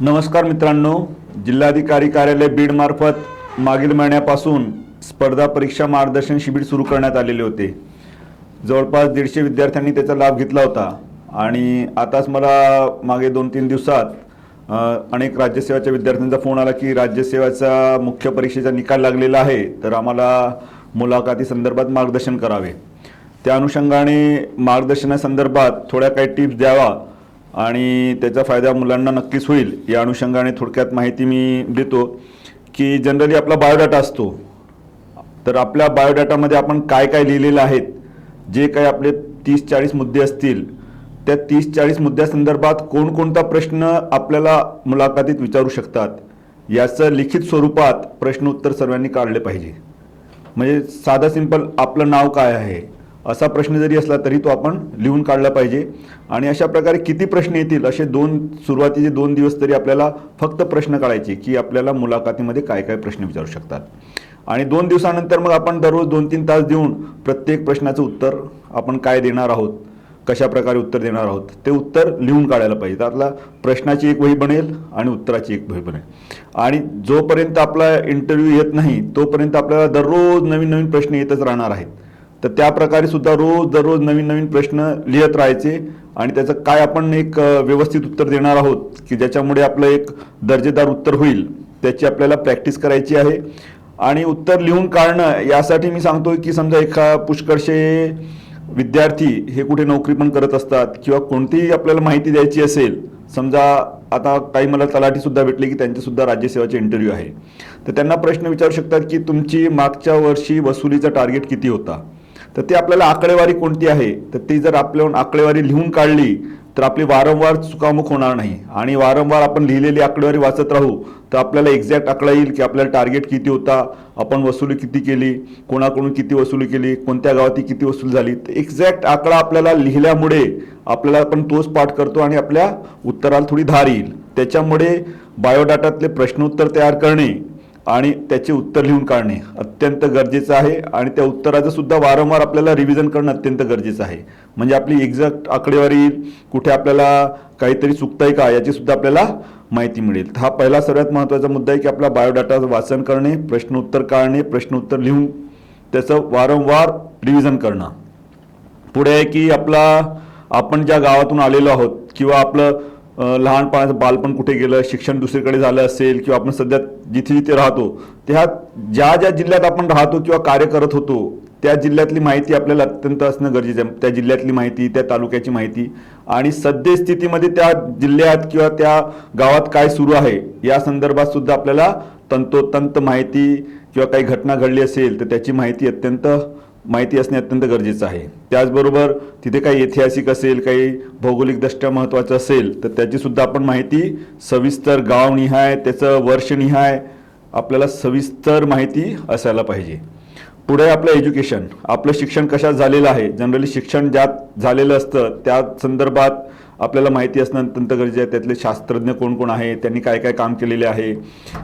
नमस्कार मित्रांनो जिल्हाधिकारी कार्यालय बीडमार्फत मागील महिन्यापासून स्पर्धा परीक्षा मार्गदर्शन शिबिर सुरू करण्यात आलेले होते. जवळपास दीडशे विद्यार्थ्यांनी त्याचा लाभ घेतला होता आणि आताच मला मागे दोन तीन दिवसात अनेक राज्यसेवाच्या विद्यार्थ्यांचा फोन आला की राज्यसेवाचा मुख्य परीक्षेचा निकाल लागलेला आहे तर आम्हाला मुलाखती संदर्भात मार्गदर्शन करावे. त्या अनुषंगाने मार्गदर्शनासंदर्भात थोड्या काही टिप्स द्यावा. आणि त्याचा फायदा मुलांना नक्कीच होईल. या अनुषंगाने थोडक्यात माहिती मी देतो की जनरली आपला बायोडाटा असतो. तर आपल्या बायोडाटामध्ये आपण काय काय लिहिलेलं आहेत जे काही आपले तीस चाळीस मुद्दे असतील त्या तीस चाळीस मुद्द्यासंदर्भात कोणकोणता प्रश्न आपल्याला मुलाखतीत विचारू शकतात याचं लिखित स्वरूपात प्रश्न उत्तर सर्वांनी काढले पाहिजे. म्हणजे साधा सिंपल आपलं नाव काय आहे असा प्रश्न जरी असला तरी तो आपण लिहून काढला पाहिजे. आणि अशा प्रकारे किती प्रश्न येतील असे दोन सुरुवातीचे दोन दिवस तरी आपल्याला फक्त प्रश्न काढायचे की आपल्याला मुलाखतीमध्ये काय काय प्रश्न विचारू शकतात. आणि दोन दिवसानंतर मग आपण दररोज दोन तीन तास देऊन प्रत्येक प्रश्नाचं उत्तर आपण काय देणार आहोत कशा प्रकारे उत्तर देणार आहोत ते उत्तर लिहून काढायला पाहिजे. त्यातला प्रश्नाची एक वही बनेल आणि उत्तराची एक वही बनेल. आणि जोपर्यंत आपला इंटरव्ह्यू येत नाही तोपर्यंत आपल्याला दररोज नवीन नवीन प्रश्न येतच राहणार आहेत. तर त्या प्रकारे सुद्धा रोज दररोज नवीन नवीन प्रश्न लिहित राहायचे आणि त्याचं काय आपण एक व्यवस्थित उत्तर देणार आहोत की ज्याच्यामुळे आपलं एक दर्जेदार उत्तर होईल त्याची आपल्याला प्रॅक्टिस करायची आहे. आणि उत्तर लिहून काढणं यासाठी मी सांगतोय की समजा एका पुष्कळशे विद्यार्थी हे कुठे नोकरी पण करत असतात किंवा कोणतीही आपल्याला माहिती द्यायची असेल समजा आता काही मला तलाठीसुद्धा भेटले की त्यांचेसुद्धा राज्यसेवाचे इंटरव्ह्यू आहे. तर त्यांना प्रश्न विचारू शकतात की तुमची मागच्या वर्षी वसुलीचा टार्गेट किती होता? तर ते आपल्याला आकडेवारी कोणती आहे? तर ती जर आपल्याहून आकडेवारी लिहून काढली तर आपली वारंवार चुकामुख होणार नाही. आणि वारंवार आपण लिहिलेली आकडेवारी वाचत राहू तर आपल्याला एक्झॅक्ट आकडा येईल की आपल्याला टार्गेट किती होता आपण वसुली किती केली कोणाकडून किती वसुली केली कोणत्या गावात ती किती वसूल झाली. तर एक्झॅक्ट आकडा आपल्याला लिहिल्यामुळे आपल्याला आपण तोच पाठ करतो आणि आपल्या उत्तराला थोडी धार येईल. त्याच्यामुळे बायोडाटातले प्रश्नोत्तर तयार करणे आणि त्याचे उत्तर लिहून काढणे अत्यंत गरजेचं आहे. आणि त्या उत्तराचं सुद्धा वारंवार आपल्याला रिव्हिजन करणं अत्यंत गरजेचं आहे. म्हणजे आपली एक्झॅक्ट आकडेवारी कुठे आपल्याला काहीतरी चुकतंय का याची सुद्धा आपल्याला माहिती मिळेल. हा पहिला सर्वात महत्त्वाचा मुद्दा आहे की आपला बायोडाटाचं वाचन करणे प्रश्न उत्तर काढणे प्रश्न उत्तर लिहून त्याचं वारंवार रिव्हिजन करणं. पुढे आहे की आपला आपण ज्या गावातून आलेलो आहोत किंवा आपलं लहानपणाचं बालपण कुठे गेलं शिक्षण दुसरीकडे झालं असेल किंवा आपण सध्या जिथे जिथे राहतो त्या ज्या ज्या जिल्ह्यात आपण राहतो किंवा कार्य करत होतो त्या जिल्ह्यातली माहिती आपल्याला अत्यंत असणं गरजेचं आहे. त्या जिल्ह्यातली माहिती त्या तालुक्याची माहिती आणि सद्यस्थितीमध्ये त्या जिल्ह्यात किंवा त्या गावात काय सुरू आहे या संदर्भात सुद्धा आपल्याला तंतोतंत माहिती किंवा काही घटना घडली असेल तर त्याची माहिती अत्यंत माहिती असणे अत्यंत गरजेचं आहे. त्याचबरोबर तिथे काही ऐतिहासिक असेल काही भौगोलिकदृष्ट्या महत्त्वाचं असेल तर त्याचीसुद्धा आपण माहिती सविस्तर गावनिहाय त्याचं वर्षनिहाय आपल्याला सविस्तर माहिती असायला पाहिजे. पुढे आपलं एज्युकेशन. आपलं शिक्षण कशात झालेलं आहे? जनरली शिक्षण ज्यात झालेलं असतं त्या संदर्भात आपल्याला माहिती असणं अत्यंत गरजेचं आहे. त्यातले शास्त्रज्ञ कोण कोण आहे? त्यांनी काय काय काम केलेले आहे?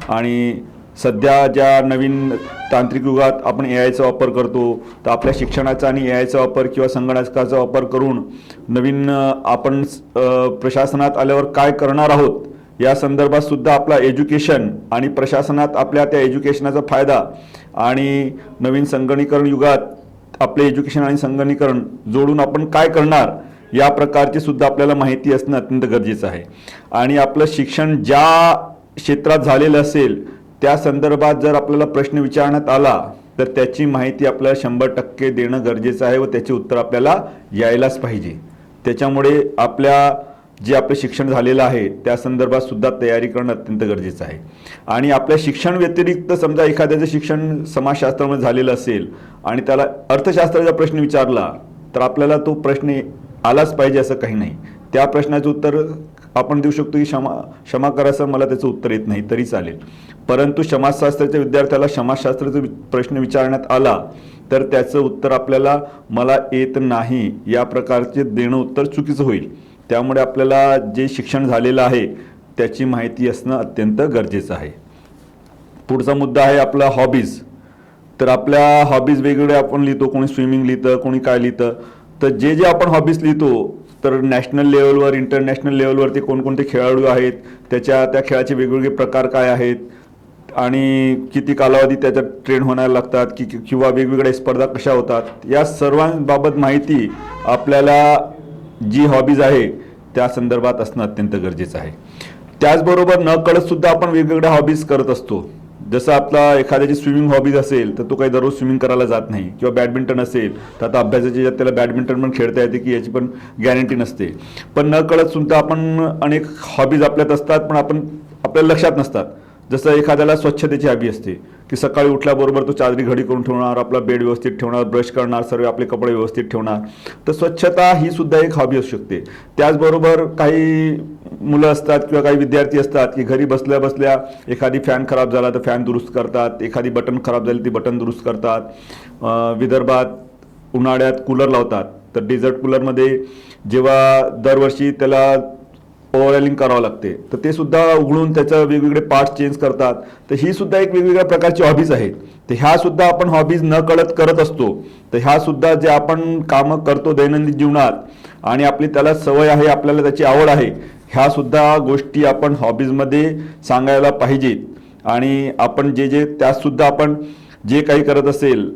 आणि सध्या ज्या नवीन तांत्रिक युगात आपण ए आयचा वापर करतो तर आपल्या शिक्षणाचा आणि ए आयचा वापर किंवा संगणकाचा वापर करून नवीन आपण प्रशासनात आल्यावर काय करणार आहोत या संदर्भात सुद्धा आपला एज्युकेशन आणि प्रशासनात आपल्या त्या एज्युकेशनाचा फायदा आणि नवीन संगणीकरण युगात आपले एज्युकेशन आणि संगणीकरण जोडून आपण काय करणार या प्रकारची सुद्धा आपल्याला माहिती असणं अत्यंत गरजेचं आहे. आणि आपलं शिक्षण ज्या क्षेत्रात झालेलं असेल त्या संदर्भात जर आपल्याला प्रश्न विचारण्यात आला तर त्याची माहिती आपल्याला शंभर टक्के देणं गरजेचं आहे व त्याचे उत्तर आपल्याला यायलाच पाहिजे. त्याच्यामुळे आपल्या जे आपलं शिक्षण झालेलं आहे त्या संदर्भात सुद्धा तयारी करणं अत्यंत गरजेचं आहे. आणि आपल्या शिक्षण व्यतिरिक्त समजा एखाद्याचं शिक्षण समाजशास्त्रामध्ये झालेलं असेल आणि त्याला अर्थशास्त्राचा प्रश्न विचारला तर आपल्याला तो प्रश्न आलाच पाहिजे असं काही नाही. त्या प्रश्नाचं उत्तर आपण देऊ शकतो की क्षमा क्षमा करा सर मला त्याचं उत्तर येत नाही तरी चालेल. परंतु समाजशास्त्राच्या विद्यार्थ्याला समाजशास्त्राचा प्रश्न विचारण्यात आला तर त्याचं उत्तर आपल्याला मला येत नाही. या प्रकारचे देणं उत्तर चुकीचं होईल. त्यामुळे आपल्याला जे शिक्षण झालेलं आहे त्याची माहिती असणं अत्यंत गरजेचं आहे. पुढचा मुद्दा आहे आपला हॉबीज तर आपल्या हॉबीज वेगवेगळ्या आपण लिहितो कोणी स्विमिंग लिहितं कोणी काय लिहितं. तर जे जे आपण हॉबीज लिहितो तर नॅशनल लेवलवर इंटरनॅशनल लेवलवरती कोणकोणते खेळाडू आहेत त्याच्या त्या खेळाचे वेगवेगळे प्रकार काय आहेत आणि किती कालावधी त्याच्यात ट्रेन होण्याला लागतात की किंवा वेगवेगळ्या स्पर्धा कशा होतात या सर्वांबाबत माहिती आपल्याला जी हॉबीज आहे त्या संदर्भात असणं अत्यंत गरजेचं आहे. त्याचबरोबर न सुद्धा आपण वेगवेगळ्या हॉबीज करत असतो. जसं आपला एखाद्याची स्विमिंग हॉबीज असेल तर तो काही दररोज स्विमिंग करायला जात नाही. किंवा बॅडमिंटन असेल तर आता अभ्यासाच्या याच्यात त्याला बॅडमिंटन पण खेळता येते की याची पण गॅरंटी नसते. पण न कळत सुद्धा आपण अनेक हॉबीज आपल्यात असतात पण आपण आपल्याला लक्षात नसतात. जसं एखाद्याला स्वच्छतेची हवी असते. की सकाळी उठल्याबरोबर तो चादरी घडी करून ठेवणार आपला बेड व्यवस्थित ठेवणार ब्रश करणार सर्व आपले कपडे व्यवस्थित ठेवणार. तर स्वच्छता ही सुद्धा एक हॉबी असू शकते. त्याचबरोबर काही मुलं असतात किंवा काही विद्यार्थी असतात की घरी बसल्या बसल्या एखादी फॅन खराब झाला तर फॅन दुरुस्त करतात एखादी बटन खराब झाली ती बटन दुरुस्त करतात. विदर्भात उन्हाळ्यात कूलर लावतात. तर डेझर्ट कूलरमध्ये जेव्हा दरवर्षी त्याला ओव्हरऑलिंग करावं लागते. तर ते सुद्धा उघडून त्याचं वेगवेगळे पार्ट्स चेंज करतात. तर ही सुद्धा एक वेगवेगळ्या प्रकारची हॉबीज आहेत. तर ह्या सुद्धा आपण हॉबीज न कळत करत असतो. तर ह्या सुद्धा जे आपण कामं करतो दैनंदिन जीवनात आणि आपली त्याला सवय आहे आपल्याला त्याची आवड आहे ह्या सुद्धा गोष्टी आपण हॉबीजमध्ये सांगायला पाहिजेत. आणि आपण जे जे त्यातसुद्धा आपण जे काही करत असेल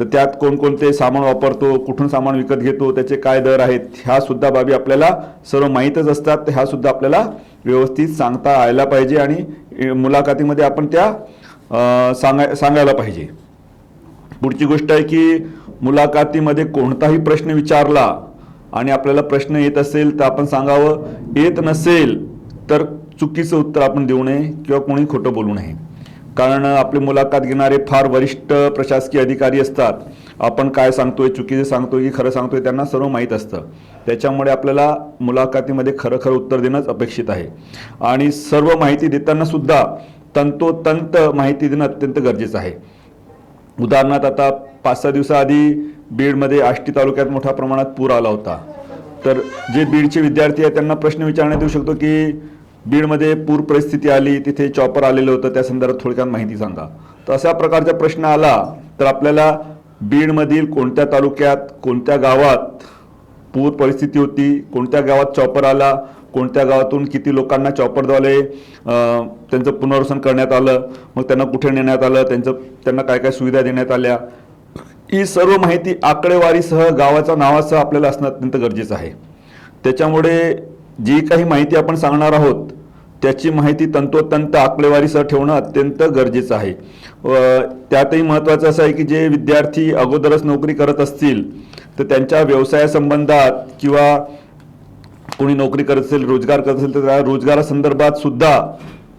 तर त्यात कोणकोणते सामान वापरतो कुठून सामान विकत घेतो त्याचे काय दर आहेत ह्या सुद्धा बाबी आपल्याला सर्व माहीतच असतात. ह्या सुद्धा आपल्याला व्यवस्थित सांगता यायला पाहिजे आणि मुलाखतीमध्ये आपण त्या सांगाय सांगायला पाहिजे. पुढची गोष्ट आहे की मुलाखतीमध्ये कोणताही प्रश्न विचारला आणि आपल्याला प्रश्न येत असेल तर आपण सांगावं येत नसेल तर चुकीचं उत्तर आपण देऊ नये किंवा कोणी खोटं बोलू नये. कारण आपली मुलाखत घेणारे फार वरिष्ठ प्रशासकीय अधिकारी असतात. आपण काय सांगतोय चुकीचं सांगतोय की खरं सांगतोय त्यांना सर्व माहीत असतं. त्याच्यामुळे आपल्याला मुलाखतीमध्ये खरं खरं उत्तर देणंच अपेक्षित आहे. आणि सर्व माहिती देताना सुद्धा तंतोतंत माहिती देणं अत्यंत गरजेचं आहे. उदाहरणार्थ आता पाच सहा दिवसाआधी बीडमध्ये आष्टी तालुक्यात मोठ्या प्रमाणात पूर आला होता. तर जे बीडचे विद्यार्थी आहेत त्यांना प्रश्न विचारण्यात येऊ शकतो की बीडमध्ये पूर परिस्थिती आली तिथे चॉपर आलेलं होतं त्या संदर्भात थोडक्यात माहिती सांगा. तर अशा प्रकारचा प्रश्न आला तर आपल्याला बीडमधील कोणत्या तालुक्यात कोणत्या गावात पूर परिस्थिती होती कोणत्या गावात चॉपर आला कोणत्या गावातून किती लोकांना चॉपरद्वारे त्यांचं पुनर्वसन करण्यात आलं मग त्यांना कुठे नेण्यात आलं त्यांचं त्यांना काय काय सुविधा देण्यात आल्या ही सर्व माहिती आकडेवारीसह गावाच्या नावासह आपल्याला असणं अत्यंत गरजेचं आहे. त्याच्यामुळे जी काही माहिती आपण सांगणार आहोत त्याची माहिती तंतोतंत आकडेवारीसह ठेवणं अत्यंत गरजेचं आहे. त्यातही महत्त्वाचं असं आहे की जे विद्यार्थी अगोदरच नोकरी करत असतील तर त्यांच्या व्यवसायासंबंधात किंवा कोणी नोकरी करत असेल रोजगार करत असेल तर त्या रोजगारासंदर्भात सुद्धा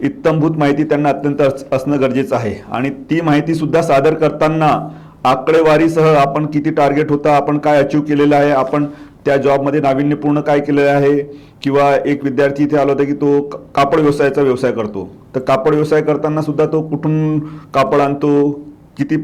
इत्तमभूत माहिती त्यांना अत्यंत असणं गरजेचं आहे. आणि ती माहिती सुद्धा सादर करताना आकडेवारीसह आपण किती टार्गेट होता आपण काय अचीव केलेलं आहे आपण त्या जॉबमध्ये नाविन्यपूर्ण काय केलेलं आहे? किंवा एक विद्यार्थी इथे आला होता की तो कापड व्यवसायाचा व्यवसाय करतो. तर कापड व्यवसाय करताना सुद्धा तो कुठून कापड आणतो? किती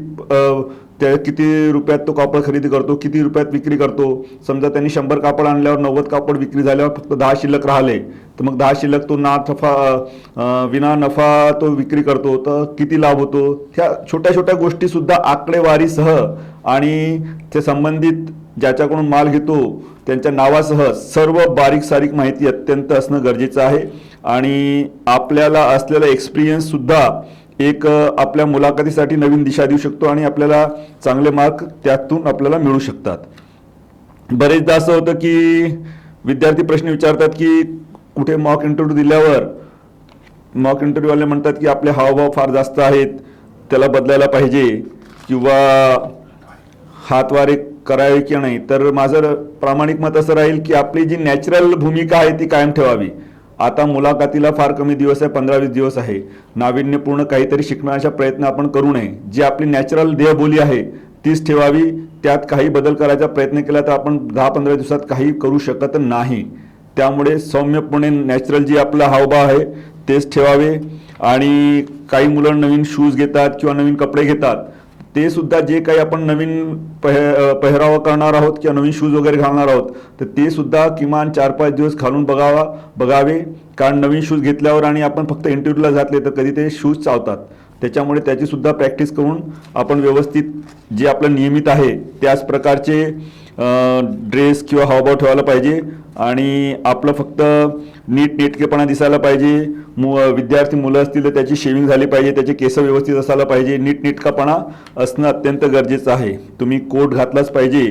त्या किती रुपयात तो कापड खरेदी करतो? किती रुपयात विक्री करतो? समजा त्यांनी शंभर कापड आणल्यावर नव्वद कापड विक्री झाल्यावर फक्त दहा शिल्लक राहिले. तर मग दहा शिल्लक तो ना नफा विना नफा तो विक्री करतो. तर किती लाभ होतो? ह्या छोट्या छोट्या गोष्टीसुद्धा आकडेवारीसह आणि ते संबंधित ज्याच्याकडून माल घेतो त्यांच्या नावासह सर्व बारीक सारीक माहिती अत्यंत असणं गरजेचं आहे. आणि आपल्याला असलेला एक्सपिरियन्ससुद्धा एक आपल्या मुलाखतीसाठी नवीन दिशा देऊ शकतो आणि आपल्याला चांगले मार्क त्यातून आपल्याला मिळू शकतात. बरेचदा असं होतं की विद्यार्थी प्रश्न विचारतात की कुठे मॉक इंटरव्ह्यू दिल्यावर? मॉक इंटरव्ह्यूवाले म्हणतात की आपले हावभाव फार जास्त आहेत त्याला बदलायला पाहिजे किंवा हातवारे करावी की नाही तर माझं प्रामाणिक मत असं राहील की आपली जी नॅचरल भूमिका आहे ती कायम ठेवावी. आता मुलाखतीला फार कमी दिवस आहे पंधरा वीस दिवस आहे. नाविन्यपूर्ण काहीतरी शिकण्याचा प्रयत्न आपण करू नये. जी आपली नॅचरल देहबोली आहे तीच ठेवावी. त्यात काही बदल करायचा प्रयत्न केला तर आपण दहा पंधरा दिवसात काही करू शकत नाही. त्यामुळे सौम्यपणे नॅचरल जी आपला हावभाव आहे तेच ठेवावे. आणि काही मुलं नवीन शूज घेतात किंवा नवीन कपडे घेतात ते सुद्धा जे काही आपण नवीन पह पेहराव करणार आहोत किंवा नवीन शूज वगैरे घालणार आहोत तर ते सुद्धा किमान चार पाच दिवस घालून बघावा बघावे. कारण नवीन शूज घेतल्यावर आणि आपण फक्त इंटरव्ह्यूला जातले तर कधी ते शूज चावतात. त्याच्यामुळे त्याची सुद्धा प्रॅक्टिस करून आपण व्यवस्थित जे आपलं नियमित आहे त्याच प्रकारचे ड्रेस किंवा हावभाव ठेवायला पाहिजे आणि आपलं फक्त नीट नेटकेपणा दिसायला पाहिजे. मु विद्यार्थी मुलं असतील तर त्याची शेविंग झाली पाहिजे त्याचे केस व्यवस्थित असायला पाहिजे. नीट नेटकापणा असणं अत्यंत गरजेचं आहे. तुम्ही कोट घातलाच पाहिजे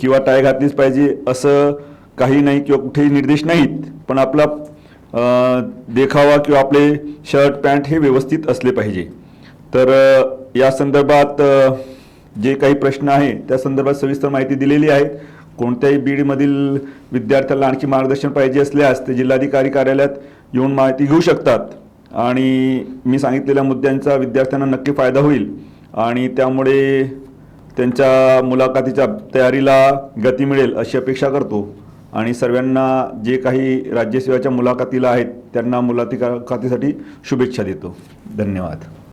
किंवा टाय घातलीच पाहिजे असं काही नाही किंवा कुठेही निर्देश नाहीत. पण आपला देखावा किंवा आपले शर्ट पॅन्ट हे व्यवस्थित असले पाहिजे. तर या संदर्भात जे काही प्रश्न आहे त्या संदर्भात सविस्तर माहिती दिलेली आहे. कोणत्याही बीडमधील विद्यार्थ्याला आणखी मार्गदर्शन पाहिजे असल्यास ते जिल्हाधिकारी कार्यालयात येऊन माहिती घेऊ शकतात. आणि मी सांगितलेल्या मुद्द्यांचा विद्यार्थ्यांना नक्की फायदा होईल. आणि त्यामुळे त्यांच्या मुलाखतीच्या तयारीला गती मिळेल अशी अपेक्षा करतो. आणि सर्वांना जे काही राज्यसेवेच्या मुलाखतीला आहेत त्यांना मुलाखतीसाठी शुभेच्छा देतो. धन्यवाद.